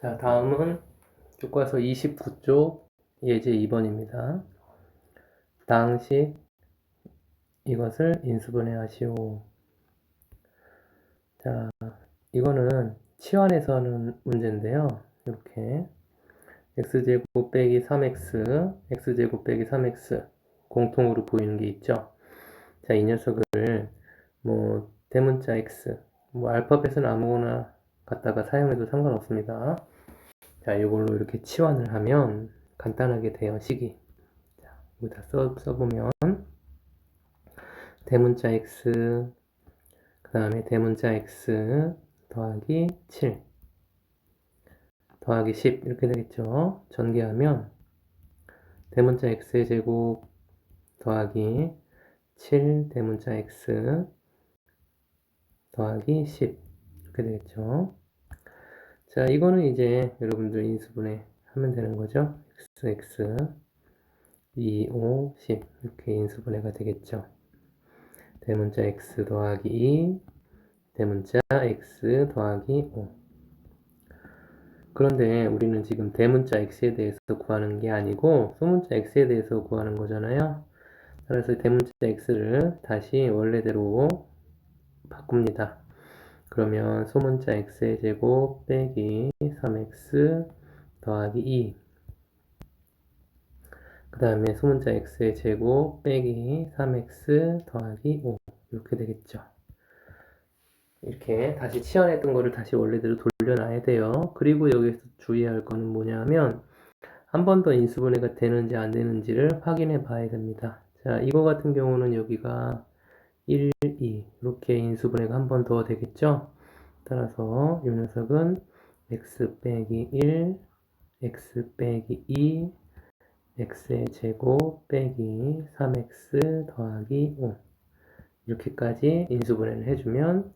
자, 다음은 교과서 29쪽 예제 2번입니다. 당시 이것을 인수분해 하시오. 자, 이거는 치환해서 하는 문제인데요. 이렇게 x제곱 빼기 3x, x제곱 빼기 3x 공통으로 보이는 게 있죠. 자, 이 녀석을 뭐 대문자 x, 뭐 알파벳은 아무거나 갖다가 사용해도 상관없습니다. 자, 이걸로 이렇게 치환을 하면 간단하게 돼요, 식이. 자, 여기다 써, 써보면 대문자 x, 그 다음에 대문자 x 더하기 7 더하기 10 이렇게 되겠죠. 전개하면 대문자 x의 제곱 더하기 7 대문자 x 더하기 10 이렇게 되겠죠. 자, 이거는 이제 여러분들 인수분해 하면 되는 거죠. x, x, 2, 5, 10 이렇게 인수분해가 되겠죠. 대문자 x 더하기 2, 대문자 x 더하기 5. 그런데 우리는 지금 대문자 x에 대해서 구하는 게 아니고 소문자 x에 대해서 구하는 거잖아요. 그래서 대문자 x를 다시 원래대로 바꿉니다. 그러면 소문자 x의 제곱 빼기 3x 더하기 2. 그 다음에 소문자 x의 제곱 빼기 3x 더하기 5. 이렇게 되겠죠. 이렇게 다시 치환했던 거를 다시 원래대로 돌려놔야 돼요. 그리고 여기서 주의할 거는 뭐냐면 한 번 더 인수분해가 되는지 안 되는지를 확인해 봐야 됩니다. 자, 이거 같은 경우는 여기가 1, 2 이렇게 인수분해가 한 번 더 되겠죠? 따라서 이 녀석은 x 빼기 1, x 빼기 2, x의 제곱 빼기 3x 더하기 5 이렇게까지 인수분해를 해주면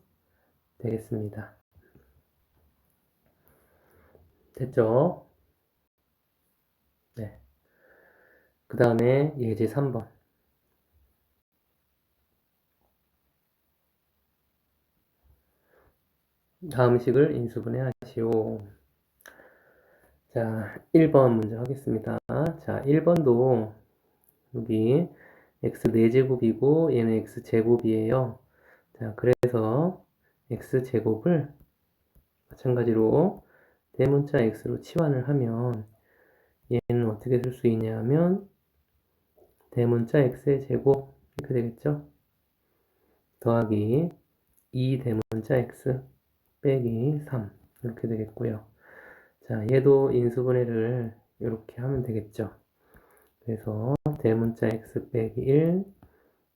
되겠습니다. 됐죠? 네. 그 다음에 예제 3번. 다음 식을 인수분해 하시오. 자, 1번 문제 하겠습니다. 자, 1번도 여기 x 4제곱이고 얘는 x 제곱이에요. 자, 그래서 x 제곱을 마찬가지로 대문자 x로 치환을 하면 얘는 어떻게 쓸 수 있냐면 대문자 x의 제곱 이렇게 되겠죠? 더하기 2 대문자 x 빼기 3 이렇게 되겠고요. 자, 얘도 인수분해를 이렇게 하면 되겠죠. 그래서 대문자 x 빼기 1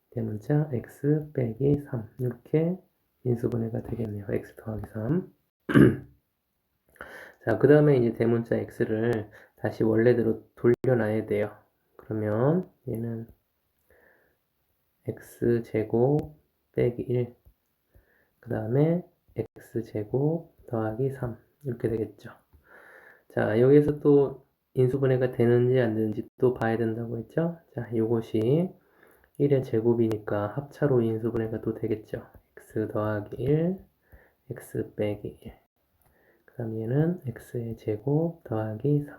대문자 x 빼기 3 이렇게 인수분해가 되겠네요. x 더하기 3 자, 그 다음에 이제 대문자 x를 다시 원래대로 돌려놔야 돼요. 그러면 얘는 x 제곱 빼기 1. 그 다음에 x제곱 더하기 3 이렇게 되겠죠. 자 여기에서 또 인수분해가 되는지 안 되는지 또 봐야 된다고 했죠. 자 이것이 1의 제곱이니까 합차로 인수분해가 또 되겠죠. x 더하기 1 x 빼기 1 그 다음 얘는 x의 제곱 더하기 3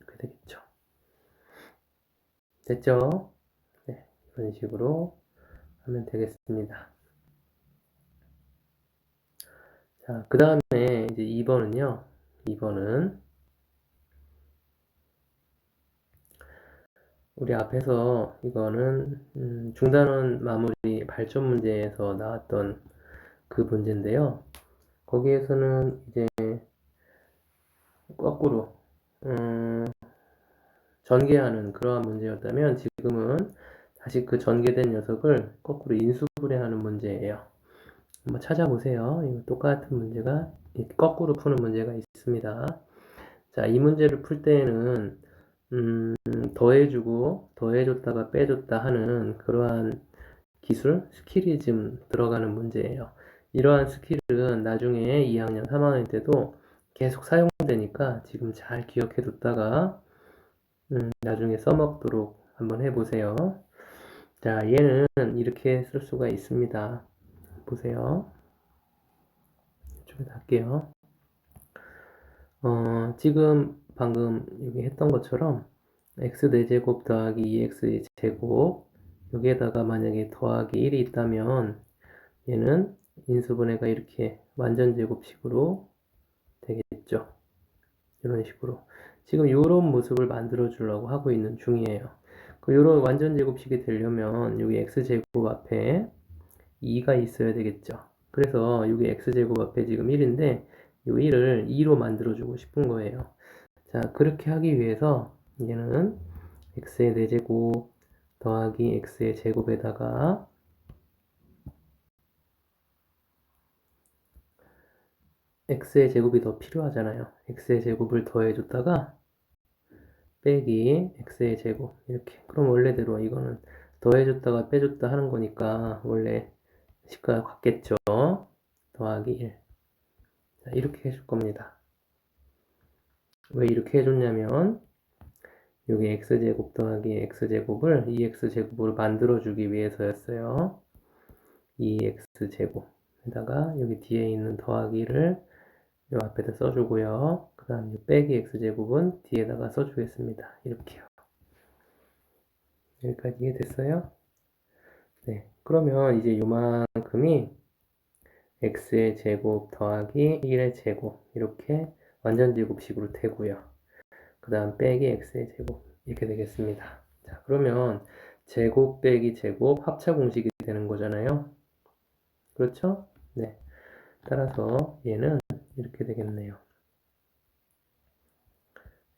이렇게 되겠죠. 됐죠? 네, 이런 식으로 하면 되겠습니다. 자, 그 다음에 이제 2번은요. 2번은 우리 앞에서 이거는 음, 중단원 마무리 발전 문제에서 나왔던 그 문제인데요. 거기에서는 이제 거꾸로 음, 전개하는 그러한 문제였다면 지금은 다시 그 전개된 녀석을 거꾸로 인수분해하는 문제예요. 한번 찾아보세요. 똑같은 문제가 거꾸로 푸는 문제가 있습니다. 자, 이 문제를 풀 때에는 음, 더해주고 더해줬다가 빼줬다 하는 그러한 기술, 스킬이 좀 들어가는 문제예요. 이러한 스킬은 나중에 2학년 3학년 때도 계속 사용되니까 지금 잘 기억해 뒀다가 음, 나중에 써먹도록 한번 해보세요. 자, 얘는 이렇게 쓸 수가 있습니다. 보세요. 이쪽에 할게요. 어, 지금 방금 여기 했던 것처럼 x 4제곱 더하기 2x 제곱 여기에다가 만약에 더하기 1이 있다면 얘는 인수분해가 이렇게 완전 제곱식으로 되겠죠. 이런 식으로. 지금 이런 모습을 만들어 주려고 하고 있는 중이에요. 그 이런 완전 제곱식이 되려면 여기 x제곱 앞에 2가 있어야 되겠죠. 그래서 여기 x제곱 앞에 지금 1인데 이 1을 2로 만들어 주고 싶은 거예요. 자, 그렇게 하기 위해서 얘는 x의 4제곱 더하기 x의 제곱에다가 x의 제곱이 더 필요하잖아요. x의 제곱을 더해줬다가 빼기 x의 제곱 이렇게 그럼 원래대로 이거는 더해줬다가 빼줬다 하는 거니까 원래 식과 같겠죠. 더하기 1 자, 이렇게 해줄 겁니다. 왜 이렇게 해줬냐면 여기 x제곱 더하기 x제곱을 2x제곱으로 만들어주기 위해서였어요. 2x제곱에다가 여기 뒤에 있는 더하기를 요 앞에다 써주고요. 그 다음 빼기 x제곱은 뒤에다가 써주겠습니다. 이렇게요. 여기까지 이해됐어요? 네. 그러면 이제 요만큼이 x의 제곱 더하기 1의 제곱 이렇게 완전 제곱식으로 되고요. 그 다음 빼기 x의 제곱 이렇게 되겠습니다. 자 그러면 제곱 빼기 제곱 합차 공식이 되는 거잖아요. 그렇죠? 네. 따라서 얘는 이렇게 되겠네요.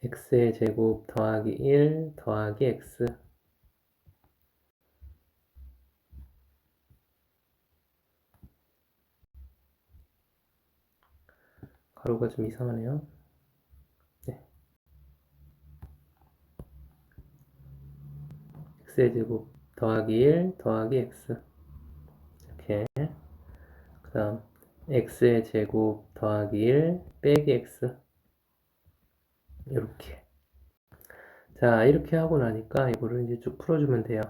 x의 제곱 더하기 1 더하기 x 가로가 좀 이상하네요. 네. x의 제곱 더하기 1 더하기 x. 이렇게. 그 다음 x의 제곱 더하기 1 빼기 x. 이렇게. 자 이렇게 하고 나니까 이거를 이제 쭉 풀어주면 돼요.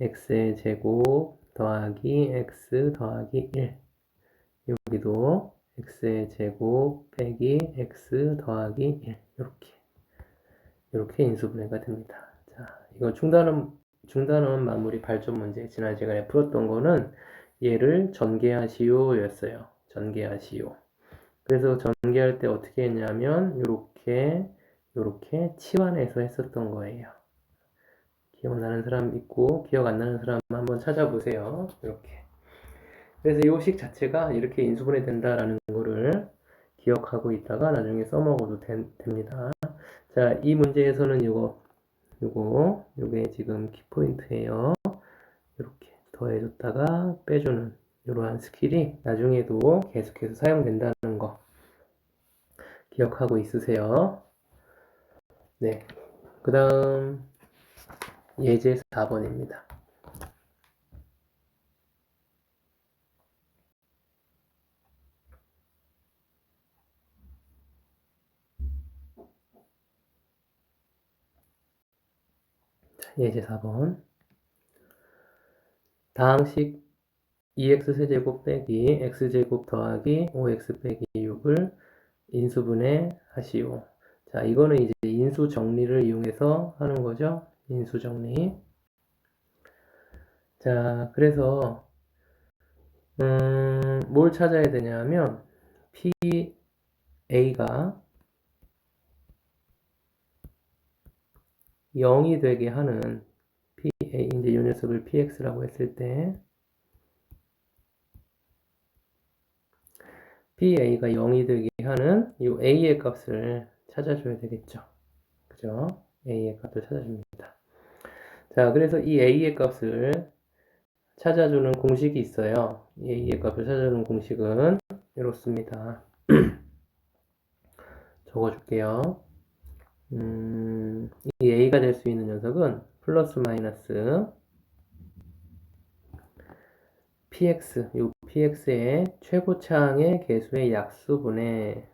X의 제곱 더하기 x 더하기 1 여기도 x의 제곱 빼기 x 더하기 1 이렇게 이렇게 인수분해가 됩니다 자 이거 중단은 중단원 마무리 발전 문제 지난 시간에 풀었던 거는 얘를 전개하시오 였어요 전개하시오. 그래서 전개할 때 어떻게 했냐면 이렇게 이렇게 치환해서 했었던 거예요. 기억나는 사람 있고 기억 안 나는 사람 한번 찾아보세요. 이렇게. 그래서 이 식 자체가 이렇게 인수분해 된다라는 거를 기억하고 있다가 나중에 써먹어도 되, 됩니다. 자, 이 문제에서는 이거 요거 요게 지금 키포인트예요. 이렇게 더해줬다가 빼주는 이러한 스킬이 나중에도 계속해서 사용된다는 거 기억하고 있으세요. 네. 그 다음 예제 4번입니다. 예제 4번 다항식 2x 세제곱 빼기 x제곱 더하기 5x 빼기 6을 인수분해 하시오. 자, 이거는 이제 인수 정리를 이용해서 하는 거죠. 인수 정리. 자, 그래서 음, 뭘 찾아야 되냐면 PA가 0이 되게 하는 PA 이제 이 녀석을 PX라고 했을 때 PA가 0이 되게 하는 이 A의 값을 찾아줘야 되겠죠. 그죠? A의 값을 찾아줍니다. 자, 그래서 이 A의 값을 찾아주는 공식이 있어요. 이 A의 값을 찾아주는 공식은 이렇습니다. 적어줄게요. 음, 이 A가 될 수 있는 녀석은 플러스 마이너스 px, 이 px의 최고차항의 개수의 약수분의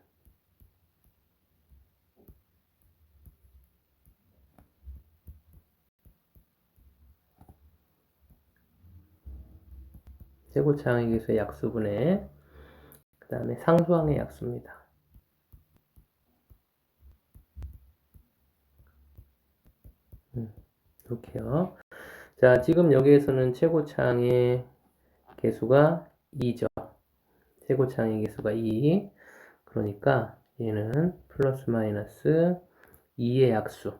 최고차항의 개수의 약수분의 그 다음에 상수항의 약수입니다. 음, 이렇게요. 자, 지금 여기에서는 최고창의 개수가 2죠. 최고창의 개수가 2. 그러니까 얘는 플러스 마이너스 2의 약수.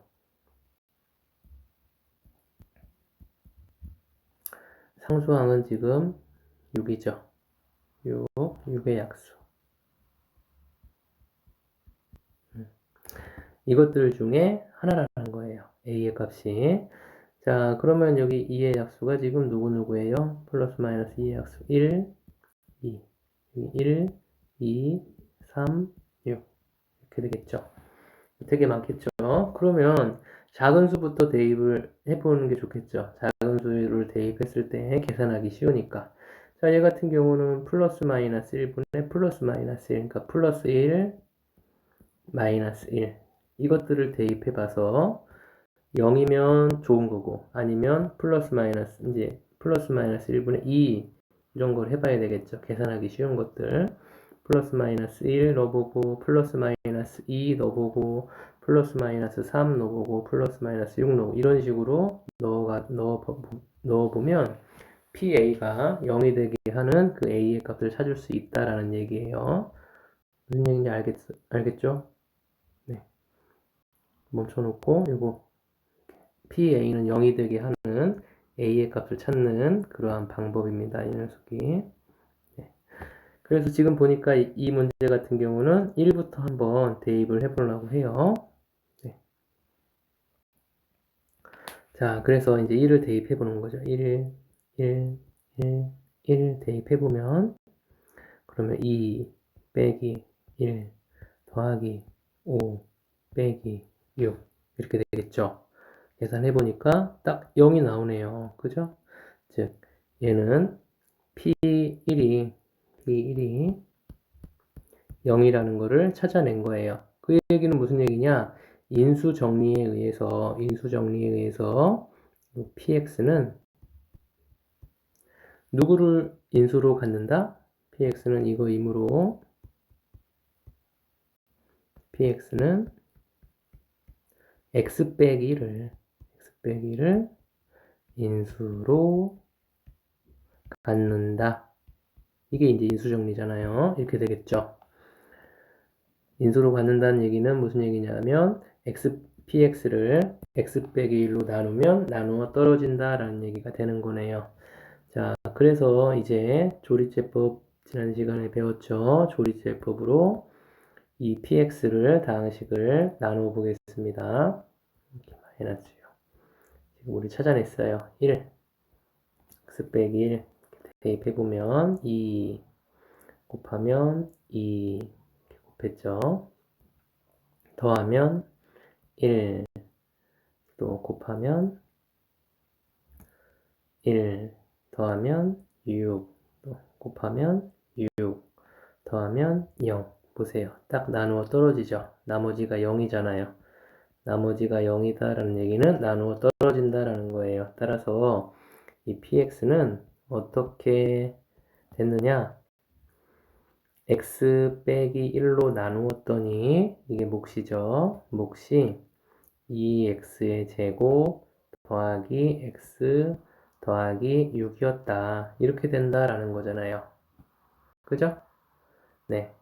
상수항은 지금 6이죠. 6, 6의 약수. 음. 이것들 중에 하나라는 거예요. A의 값이. 자, 그러면 여기 2의 약수가 지금 누구누구예요? 플러스 마이너스 2의 약수 1, 2. 1, 2, 3, 6. 이렇게 되겠죠. 되게 많겠죠. 그러면 작은 수부터 대입을 해보는 게 좋겠죠. 작은 수를 대입했을 때 계산하기 쉬우니까. 자, 얘 같은 경우는 플러스 마이너스 1분의 플러스 마이너스 1, 그러니까 플러스 1, 마이너스 1. 이것들을 대입해 봐서 0이면 좋은 거고, 아니면 플러스 마이너스, 이제 플러스 마이너스 1분의 2 이런 걸 해봐야 되겠죠. 계산하기 쉬운 것들. 플러스 마이너스 1 넣어보고, 플러스 마이너스 2 넣어보고, 플러스 마이너스 3 넣어보고, 플러스 마이너스 6 넣어보고, 이런 식으로 넣어가, 넣어, 넣어보면 PA가 0이 되게 하는 그 A의 값을 찾을 수 있다라는 얘기예요. 무슨 얘기인지 알겠, 알겠죠? 네. 멈춰놓고, 이거 PA는 0이 되게 하는 A의 값을 찾는 그러한 방법입니다. 이 녀석이. 네. 그래서 지금 보니까 이, 이 문제 같은 경우는 1부터 한번 대입을 해보려고 해요. 네. 자, 그래서 이제 1을 대입해 보는 거죠. 1, 1, 1, 1 대입해 보면 그러면 2 빼기 1 더하기 5 빼기 6 이렇게 되겠죠. 계산해 보니까 딱 0이 나오네요. 그죠? 즉 얘는 P1이 P1이 0이라는 거를 찾아낸 거예요. 그 얘기는 무슨 얘기냐? 인수 정리에 의해서 인수 정리에 의해서 px는 누구를 인수로 갖는다? px는 이거이므로 px는 x 빼기 1을 x 빼기 1을 인수로 갖는다. 이게 이제 인수 정리잖아요. 이렇게 되겠죠. 인수로 갖는다는 얘기는 무슨 얘기냐면 x px를 x 빼기 1로 나누면 나누어 떨어진다라는 얘기가 되는 거네요. 자, 그래서 이제 조리제법 지난 시간에 배웠죠. 조리제법으로 이 px를 다항식을 나누어 보겠습니다. 이렇게 마이너스요. 지금 우리 찾아냈어요. 1 x 빼기 1 대입해 보면 2 곱하면 2 이렇게 곱했죠. 더하면 1 또 곱하면 1 더하면 6 또 곱하면 6 더하면 0 보세요. 딱 나누어 떨어지죠. 나머지가 0이잖아요. 나머지가 0이다 라는 얘기는 나누어 떨어진다 라는 거예요. 따라서 이 px는 어떻게 됐느냐? x 빼기 1로 나누었더니 이게 몫이죠. 몫이 2x의 제곱 더하기 x 더하기 6이었다. 이렇게 된다라는 거잖아요. 그죠? 네.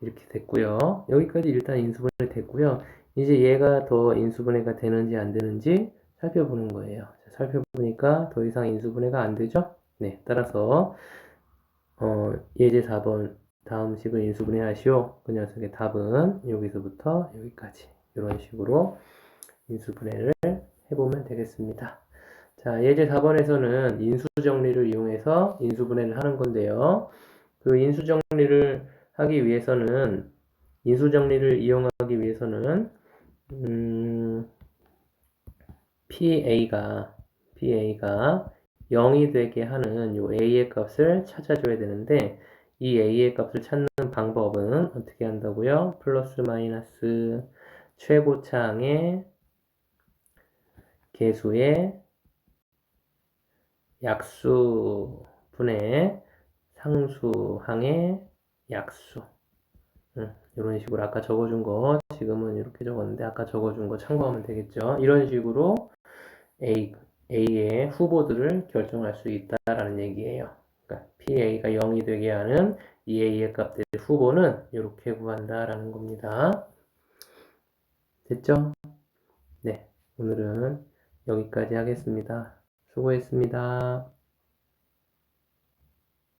이렇게 됐고요. 여기까지 일단 인수분해 됐고요. 이제 얘가 더 인수분해가 되는지 안 되는지 살펴보는 거예요. 살펴보니까 더 이상 인수분해가 안 되죠? 네. 따라서 어, 예제 4번 다음 식을 인수분해 하시오. 그 녀석의 답은 여기서부터 여기까지 이런 식으로 인수분해를 해보면 되겠습니다. 자, 예제 4번에서는 인수정리를 이용해서 인수분해를 하는 건데요. 그 인수정리를 하기 위해서는 인수정리를 이용하기 위해서는 음, PA가 PA가 0이 되게 하는 요 A의 값을 찾아줘야 되는데 이 A의 값을 찾는 방법은 어떻게 한다고요? 플러스 마이너스 최고창의 개수의 약수 분의 상수항의 약수 음, 이런 식으로 아까 적어준 거 지금은 이렇게 적었는데 아까 적어준 거 참고하면 되겠죠 이런 식으로 A, A의 후보들을 결정할 수 있다라는 얘기예요. 그러니까 PA가 0이 되게 하는 EA의 값들의 후보는 이렇게 구한다라는 겁니다. 됐죠? 네, 오늘은 여기까지 하겠습니다. 수고했습니다.